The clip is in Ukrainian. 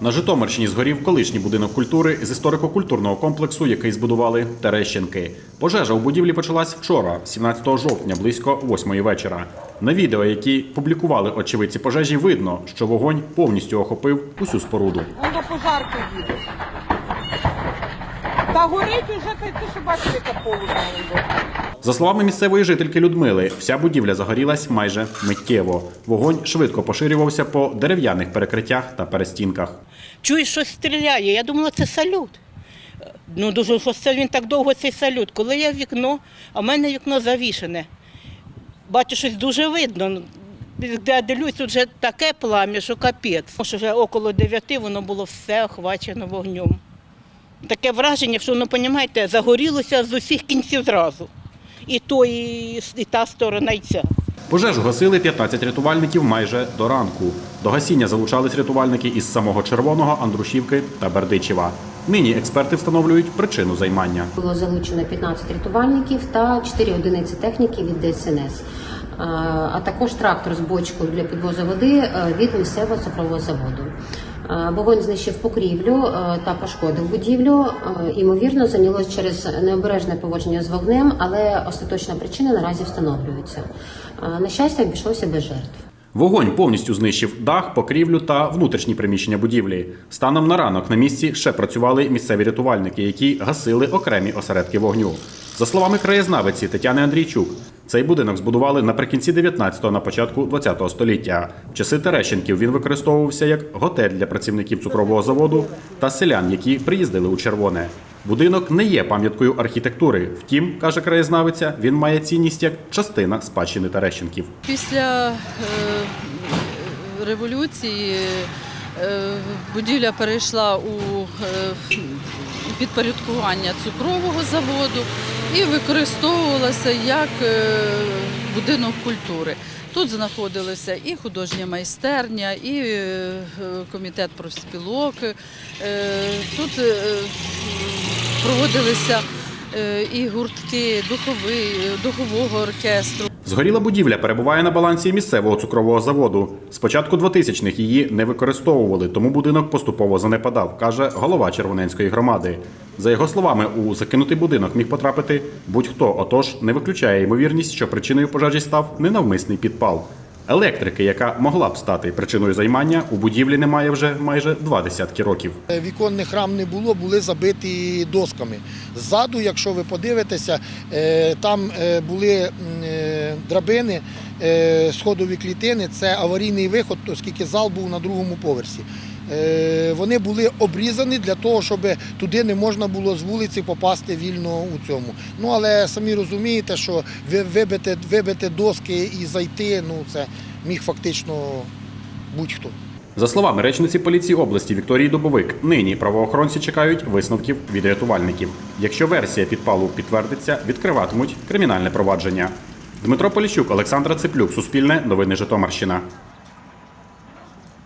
На Житомирщині згорів колишній будинок культури з історико-культурного комплексу, який збудували Терещенки. Пожежа у будівлі почалась вчора, 17 жовтня, близько 8 вечора. На відео, які публікували очевидці пожежі, видно, що вогонь повністю охопив усю споруду. Воно пожарка їде. Та горить уже, ти що бачиш, яка полум'я. За словами місцевої жительки Людмили, вся будівля загорілась майже миттєво. Вогонь швидко поширювався по дерев'яних перекриттях та перестінках. Чую, щось стріляє. Я думала, це салют. Ну, дуже що це він так довго цей салют. Коли я в вікно, а в мене вікно завішене. Бачу, щось дуже видно. Де я дивлюсь, тут вже таке плам'я, що капець. Тому що вже около дев'яти воно було все охвачено вогнем. Таке враження, що, ну, розумієте, загорілося з усіх кінців зразу. І то, і, і та сторона, і ця. Пожежу гасили 15 рятувальників майже до ранку. До гасіння залучались рятувальники із самого Червоного, Андрушівки та Бердичева. Нині експерти встановлюють причину займання. Було залучено 15 рятувальників та 4 одиниці техніки від ДСНС, а також трактор з бочкою для підвозу води е, від місцевого цукрового заводу. Е, Вогонь знищив покрівлю е, та пошкодив будівлю. Е, Ймовірно, зайнялось через необережне поводження з вогнем, але остаточна причина наразі встановлюється. Е, На щастя, обійшлося без жертв. Вогонь повністю знищив дах, покрівлю та внутрішні приміщення будівлі. Станом на ранок на місці ще працювали місцеві рятувальники, які гасили окремі осередки вогню. За словами краєзнавиці Тетяни Андрійчук, цей будинок збудували наприкінці 19-го, на початку 20-го століття. В часи Терещенків він використовувався як готель для працівників цукрового заводу та селян, які приїздили у червоне. Будинок не є пам'яткою архітектури. Втім, каже краєзнавиця, він має цінність як частина спадщини Терещенків. Після е, революції е, будівля перейшла у е, підпорядкування цукрового заводу і використовувалася як е, будинок культури. Тут знаходилися і художня майстерня, і е, комітет профспілок. Е, Тут проводилися і гуртки духовий, духового оркестру. Згоріла будівля перебуває на балансі місцевого цукрового заводу. З початку 2000-х її не використовували, тому будинок поступово занепадав, каже голова Червоненської громади. За його словами, у закинутий будинок міг потрапити будь-хто, отож не виключає ймовірність, що причиною пожежі став ненавмисний підпал. Електрики, яка могла б стати причиною займання, у будівлі немає вже майже два десятки років. Е, Віконних рам не було, були забиті досками. Ззаду, якщо ви подивитеся, е, там е, були драбини, сходові клітини, це аварійний виход, оскільки зал був на другому поверсі. Е, Вони були обрізані для того, щоб туди не можна було з вулиці попасти вільно у цьому. Ну але самі розумієте, що ви- вибити, вибити доски і зайти, ну це міг фактично будь-хто. За словами речниці поліції області Вікторії Дубовик, нині правоохоронці чекають висновків від рятувальників. Якщо версія підпалу підтвердиться, відкриватимуть кримінальне провадження. Дмитро Поліщук, Олександра Циплюк, Суспільне, Новини Житомирщина.